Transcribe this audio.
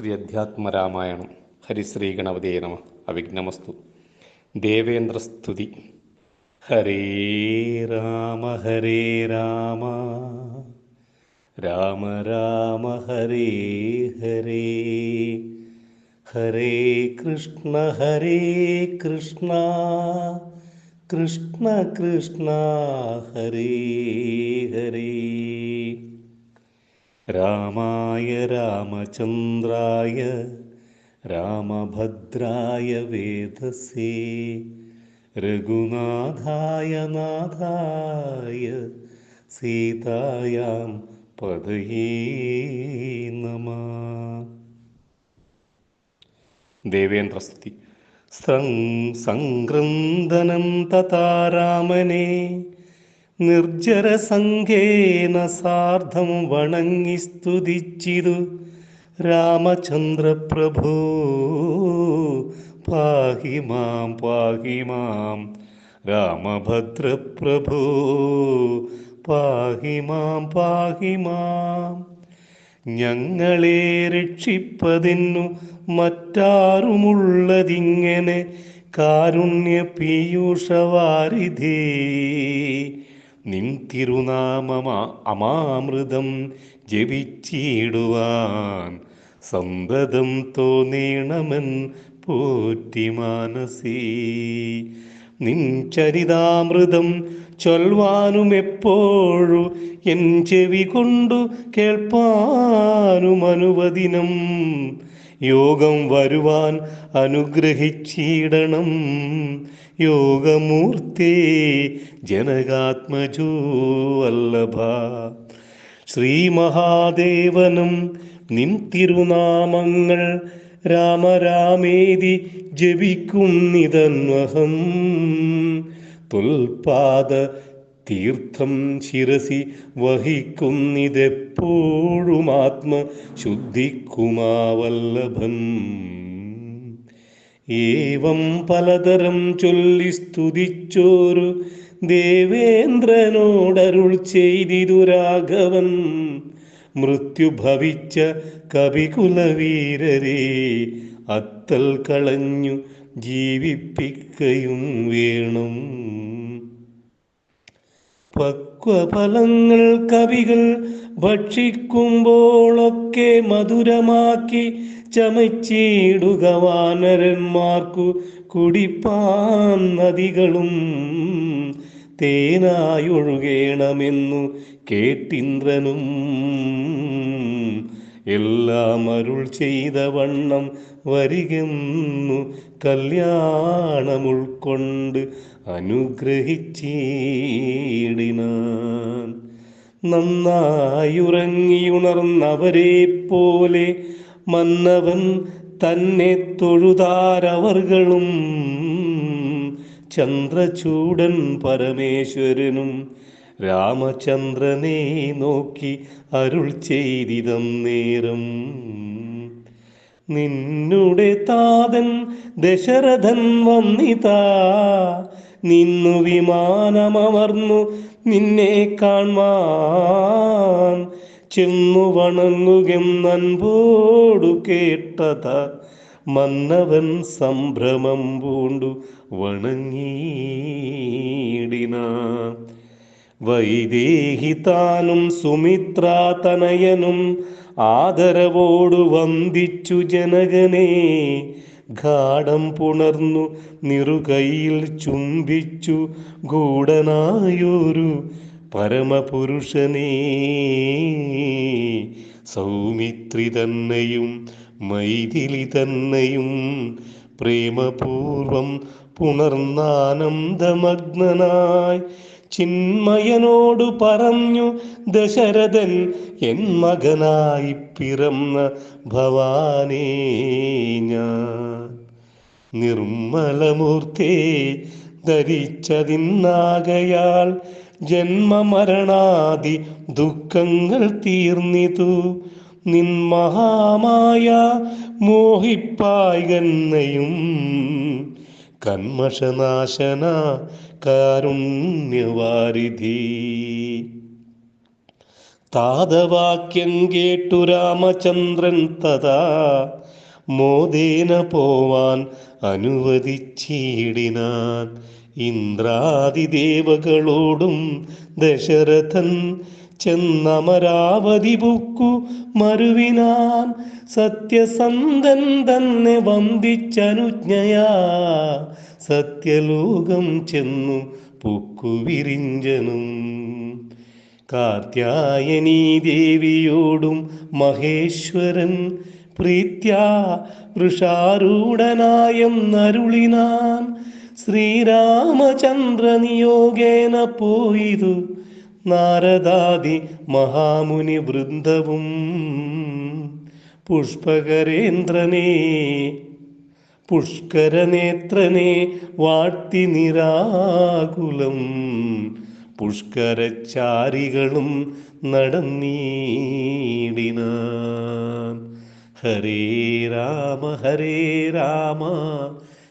ശ്രീ അധ്യാത്മരാമായണം. ഹരിശ്രീ ഗണപതിയെ നമ. അവിഘ്നമസ്തു. ദേവേന്ദ്രസ്തുതി. ഹരേ രാമ ഹരേ രാമ. രാമ രാമ ഹരേ ഹരേ. ഹരേ കൃഷ്ണ ഹരേ കൃഷ്ണ. കൃഷ്ണ കൃഷ്ണ ഹരേ രാമായ രാമചന്ദ്രായ രാമഭദ്രായ വേദസേ രഘുനാഥായ നാഥായ സീതായാം പദയേ നമ. ദേവേന്ദ്രസ്തുതി സംഗ്രന്ദനം തഥാ രാമനെ നിർജരസംഘേന സാർദ്ധം വണങ്ങി സ്തുതിച്ചിതു. രാമചന്ദ്രപ്രഭു പാഹി മാം പാഹി മാം. രാമഭദ്രപ്രഭു പാഹി മാം പാഹി മാം. ഞങ്ങളെ രക്ഷിപ്പതിന്നു മറ്റാരുമുള്ളതിങ്ങനെ കാരുണ്യ പീയൂഷവാരിധേ നിൻ തിരുനാമമ അമാമൃതം ജപിച്ചിടുവാൻ സന്തതം തോന്നീണമെൻ പോറ്റി മാനസീ. നിൻ ചരിതാമൃതം ചൊൽവാനും എപ്പോഴു എൻ ചെവി കൊണ്ടു കേൾപ്പാനും അനുവദിനം. യോഗം വരുവാൻ അനുഗ്രഹിച്ചിടണം. യോഗമൂർത്തേ ജനകാത്മജോ വല്ലഭ. ശ്രീ മഹാദേവനും നിൻ തിരുനാമങ്ങൾ രാമരാമേതി ജപിക്കുന്നിതന്വഹം. തുൽപാദ തീർത്ഥം ശിരസി വഹിക്കുന്നിതെപ്പോഴും ആത്മശുദ്ധിക്കുമാവല്ലഭൻ ഏവം പലതരം ചൊല്ലി സ്തുതിച്ചോരു ദേവേന്ദ്രനോടരുൾ ചെയ്തിതു രാഘവൻ. മൃത്യു ഭവിച്ച കവികുലവീരരെ അത്തൽ കളഞ്ഞു ജീവിപ്പിക്കയും വേണം. പക്വഫലങ്ങൾ കവികൾ ഭക്ഷിക്കുമ്പോഴൊക്കെ മധുരമാക്കി ചമച്ചിടുക വാനരന്മാർക്കു കുടിപ്പാൻ നദികളും തേനായൊഴുകേണമെന്നു കേട്ടിന്ദ്രനും. എല്ലാം അരുൾ ചെയ്ത വണ്ണം വരികെന്നു കല്യാണമുൾക്കൊണ്ട് അനുഗ്രഹിച്ചിടിനാൻ. നന്നായുറങ്ങിയുണർന്നവരെ പോലെ മന്നവൻ തന്നെ തൊഴുതാരവർകളും ചന്ദ്രചൂടൻ പരമേശ്വരനും രാമചന്ദ്രനെ നോക്കി അരുൾ ചെയ്തിതം നേരം. നിന്നുടെ താതൻ ദശരഥൻ വന്നിതാ. നിന്നു വിമാനമർന്നു നിന്നെ കാൺമാൻ ചെന്നു വണങ്ങുകെന്നൻപോടു കേട്ടത. മന്നവൻ സംഭ്രമം പൂണ്ടു വണങ്ങീടിന വൈദേഹി താനും സുമിത്രാതനയനും ആദരവോടു വന്ദിച്ചു ജനകനെ. ഘാടം പുണർന്നു നിറുകൈയിൽ ചുംബിച്ചു ഗൂഢനായൊരു പരമപുരുഷനേ സൗമിത്രി തന്നെയും മൈഥിലി തന്നെയും പ്രേമപൂർവം പുണർന്നാനന്ദമഗ്നനായി ചിന്മയനോടു പറഞ്ഞു ദശരഥൻ എൻ മകനായി പിറന്ന ഭവാനേ ഞാൻ നിർമ്മലമൂർത്തേ ധരിച്ചതിന്നാകയാൽ ജന്മമരണാദി ദുഃഖങ്ങൾ തീർന്നിതു. നിൻ മഹാമായ മോഹിപ്പായ്കന്നയും കന്മഷനാശന കാരുണ്യവാരിധി. താതവാക്യം കേട്ടു രാമചന്ദ്രൻ തഥാ മോദേന പോവാൻ അനുവദിച്ചിടിനാൻ. ഇന്ദ്രാദിദേവകളോടും ദശരഥൻ ചെന്നമരാവതി പൂക്കു മരുവിനാൻ സത്യസന്ധൻ തന്നെ വന്ദിച്ചനുജ്ഞയാ. സത്യലോകം ചെന്നു പൂക്കു വിരിഞ്ചനും. കാർത്യായനീ ദേവിയോടും മഹേശ്വരൻ പ്രീത്യാ വൃഷാരൂഢനായം നരുളിനാൻ ശ്രീരാമചന്ദ്ര നിയോഗേന പോയിതു നാരദാദി മഹാമുനി വൃന്ദവും. പുഷ്പകരേന്ദ്രനേ പുഷ്കരനേത്രനെ വാഴ്ത്തി നിരാകുലം പുഷ്കരച്ചാരികളും നടന്നീടിന. ഹരേ രാമ ഹരേ രാമ